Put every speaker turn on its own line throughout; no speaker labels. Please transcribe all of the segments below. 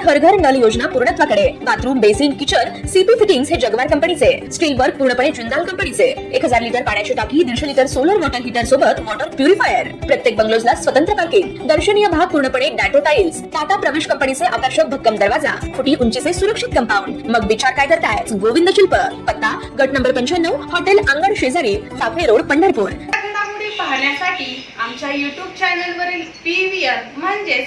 हर घर नल योजना पूर्णत्वाकडे. Bathroom basin kitchen CP fittings हे जगवार कंपनीचे. स्टील वर्क पूर्णपणे जिंदाल कंपनीचे. एक हजार लिटर पाण्याची टाकी दीडशे लिटर सोलर वॉटर हिटर सोबत वॉटर प्युरिफायर प्रत्येक बंगलोजला स्वतंत्र पार्किंग दर्शनीय भाग पूर्णपणे डॅटो टाईल्स टाटा प्रवेश कंपनीचे आकर्षक भक्कम दरवाजा. फुटी उंचीचे सुरक्षित कंपाऊंड मग विचार काय करताय? गोविंद शिल्प. पत्ता गट नंबर पंच्याण्णव हॉटेल अंगण शेजारी साखरे रोड पंढरपूर.
पाहण्यासाठी आमच्या यूट्यूब चॅनलवरील पी म्हणजेच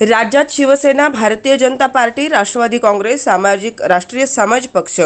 राज्यात शिवसेना भारतीय जनता पार्टी राष्ट्रवादी काँग्रेस सामाजिक Rashtriya Samaj Paksha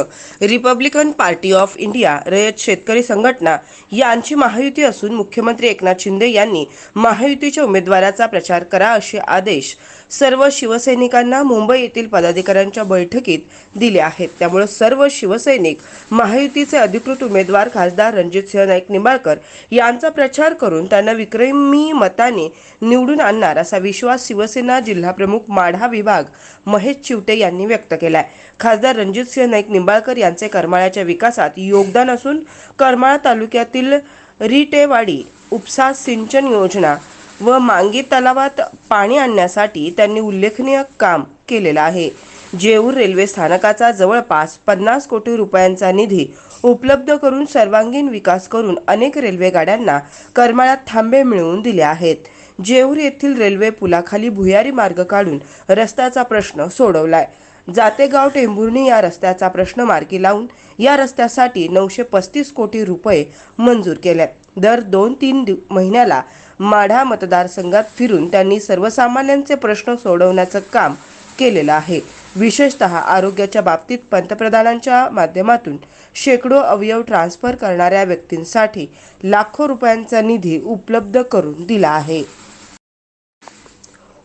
Republican Party of India Rayat Shetkari Sanghatana यांची महायुती असून मुख्यमंत्री एकनाथ शिंदे यांनी महायुतीच्या उमेदवाराचा प्रचार करा असे आदेश सर्व शिवसैनिकांना मुंबई येथील पदाधिकाऱ्यांच्या बैठकीत दिले आहेत. त्यामुळे सर्व शिवसैनिक महायुतीचे अधिकृत उमेदवार खासदार रणजितसिंह नाईक निंबाळकर यांचा प्रचार करून त्यांना विक्रमी मताने निवडून आणणार असा विश्वास शिवसेना जिल्हाप्रमुख माढा विभाग महेश चिवटे यांनी व्यक्त केलाय. खासदार रणजितसिंह नाईक निंबाळकर यांचे करमाळ्याच्या विकासात योगदान असून करमाळा तालुक्यातील रिटेवाडी उपसा सिंचन योजना व मांगी तलावात पाणी आणण्यासाठी त्यांनी उल्लेखनीय काम केलेलं आहे. जेऊर रेल्वे स्थानकाचा जवळपास पन्नास कोटी रुपयांचा निधी उपलब्ध करून सर्वांगीण विकास करून अनेक रेल्वे गाड्यांना करमाळ्यात थांबे मिळवून दिले आहेत. जेऊर येथील रेल्वे पुलाखाली भुयारी मार्ग काढून रस्त्याचा प्रश्न सोडवलाय. जातेगाव टेंभुर्णी या रस्त्याचा प्रश्न मार्गी लावून या रस्त्यासाठी नऊशे पस्तीस कोटी रुपये मंजूर केले. दर दोन तीन महिन्याला माढा मतदारसंघात फिरून त्यांनी सर्वसामान्यांचे प्रश्न सोडवण्याचं काम केलेलं आहे. विशेषतः आरोग्याच्या बाबतीत पंतप्रधानांच्या माध्यमातून शेकडो अवयव ट्रान्स्फर करणाऱ्या व्यक्तींसाठी लाखो रुपयांचा निधी उपलब्ध करून दिला आहे.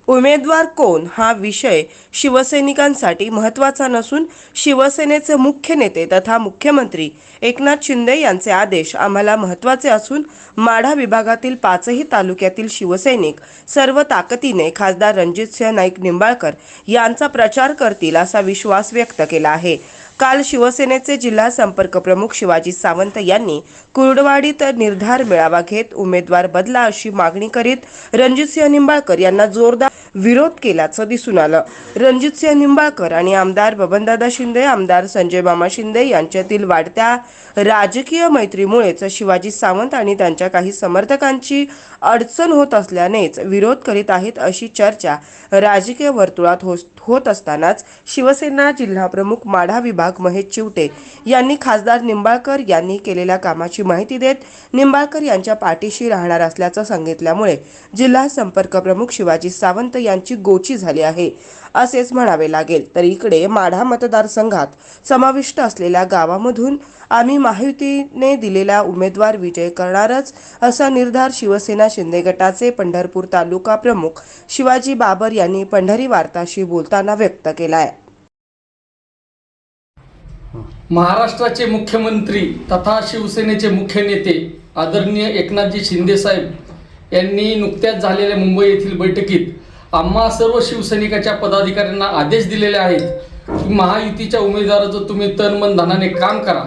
उमेदवार कोण हा विषय शिवसैनिकांसाठी महत्त्वाचा नसून शिवसेनेचे मुख्य नेते तथा मुख्यमंत्री एकनाथ शिंदे यांचे आदेश आम्हाला महत्त्वाचे असून माढा विभागातील पाचही तालुक्यातील शिवसैनिक सर्व ताकदीने खासदार रणजितसिंह नाईक निंबाळकर यांचा प्रचार करतील असा विश्वास व्यक्त केला आहे. काल शिवसेनेचे जिल्हा संपर्क प्रमुख शिवाजी सावंत यांनी कुर्डवाडीत निर्धार मेळावा घेत उमेदवार बदला अशी मागणी करीत रणजितसिंह निंबाळकर यांना जोरदार विरोध केल्याचं दिसून आलं. रणजितसिंह निंबाळकर आणि आमदार बबनदादा शिंदे आमदार संजय मामा शिंदे यांच्यातील वाढत्या राजकीय मैत्रीमुळेच शिवाजी सावंत आणि त्यांच्या काही समर्थकांची अडचण होत असल्यानेच विरोध करीत आहेत अशी चर्चा राजकीय वर्तुळात होत असतानाच शिवसेना जिल्हाप्रमुख माढा विभाग महेश चिवटे यांनी खासदार निंबाळकर यांनी केलेल्या कामाची माहिती देत निंबाळकर यांच्या पाठीशी राहणार असल्याचं सांगितल्यामुळे जिल्हा संपर्क प्रमुख शिवाजी सावंत यांची गोची झाली आहे. असेच म्हणावे लागेल. तर इकडे माढा मतदारसंघात समाविष्ट असलेल्या गावामधून आम्ही महायुतीने दिलेला उमेदवार विजय करणारच असा निर्धार शिवसेना शिंदे गटाचे पंढरपूर तालुका प्रमुख शिवाजी बाबर यांनी पंढरी वार्ताशी बोलताना व्यक्त केलाय.
महाराष्ट्राचे मुख्यमंत्री तथा शिवसेनेचे मुख्य नेते आदरणीय एकनाथजी शिंदेसाहेब यांनी नुकत्याच झालेल्या मुंबई येथील बैठकीत आम्हा सर्व शिवसैनिकाच्या पदाधिकाऱ्यांना आदेश दिलेले आहेत की महायुतीच्या उमेदवाराचं तुम्ही तन मन धनाने काम करा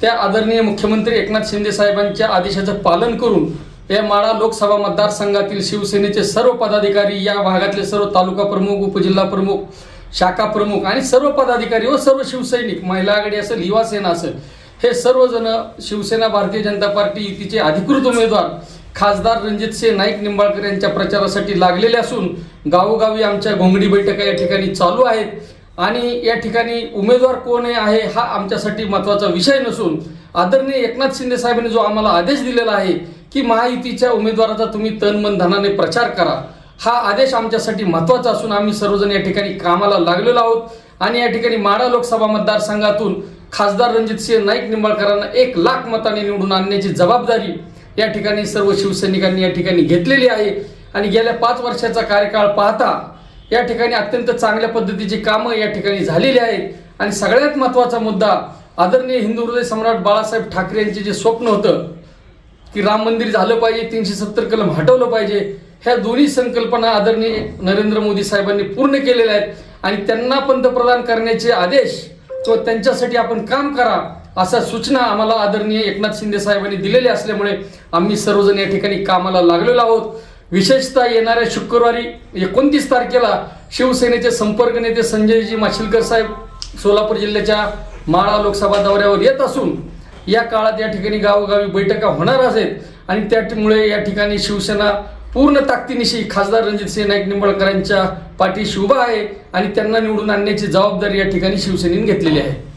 त्या आदरणीय मुख्यमंत्री एकनाथ शिंदे साहेबांच्या आदेशाचं पालन करून या माळा लोकसभा मतदारसंघातील शिवसेनेचे सर्व पदाधिकारी या भागातले सर्व तालुका प्रमुख उपजिल्हा प्रमुख शाखा प्रमुख आणि सर्व पदाधिकारी व सर्व शिवसैनिक महिला आघाडी असेल युवा सेना असेल हे सर्वजण शिवसेना भारतीय जनता पार्टी युतीचे अधिकृत उमेदवार खासदार रणजितसिंह नाईक निंबाळकर यांच्या प्रचारासाठी लागलेले असून गावोगावी आमच्या घोंगडी बैठका या ठिकाणी चालू आहेत. आणि या ठिकाणी उमेदवार कोण आहे हा आमच्यासाठी महत्त्वाचा विषय नसून आदरणीय एकनाथ शिंदे साहेबांनी जो आम्हाला आदेश दिलेला आहे की महायुतीच्या उमेदवाराचा तुम्ही तन मन धनाने प्रचार करा. हा आदेश आमच्यासाठी महत्त्वाचा असून आम्ही सर्वजण या ठिकाणी कामाला लागलेलो आहोत. आणि या ठिकाणी माडा लोकसभा मतदारसंघातून खासदार रणजितसिंह नाईक निंबाळकरांना एक लाख मताने निवडून आणण्याची जबाबदारी या ठिकाणी सर्व शिवसैनिकांनी या ठिकाणी घेतलेली आहे. आणि गेल्या पाच वर्षाचा कार्यकाळ पाहता या ठिकाणी अत्यंत चांगल्या पद्धतीची कामं या ठिकाणी झालेली आहेत. आणि सगळ्यात महत्त्वाचा मुद्दा आदरणीय हिंदू हृदय सम्राट बाळासाहेब ठाकरे यांचे जे स्वप्न होतं की राम मंदिर झालं पाहिजे तीनशे सत्तर कलम हटवलं पाहिजे ह्या दोन्ही संकल्पना आदरणीय नरेंद्र मोदी साहेबांनी पूर्ण केलेल्या आहेत. आणि त्यांना पंतप्रधान करण्याचे आदेश किंवा त्यांच्यासाठी आपण काम करा अशा सूचना आम्हाला आदरणीय एकनाथ शिंदे साहेबांनी दिलेल्या असल्यामुळे आम्ही सर्वजण या ठिकाणी कामाला लागलेलो आहोत. विशेषतः येणाऱ्या शुक्रवारी एकोणतीस तारखेला शिवसेनेचे संपर्क नेते संजयजी माशिलकर साहेब सोलापूर जिल्ह्याच्या माळा लोकसभा दौऱ्यावर येत असून या काळात या ठिकाणी गावोगावी बैठका होणार आहेत आणि त्यामुळे या ठिकाणी शिवसेना पूर्ण ताकदीनिशी खासदार रणजित सिंह नाईक निंबाळकरांच्या पाठीशी उभा आहे आणि त्यांना निवडून आणण्याची जबाबदारी या ठिकाणी शिवसेनेने घेतलेली आहे.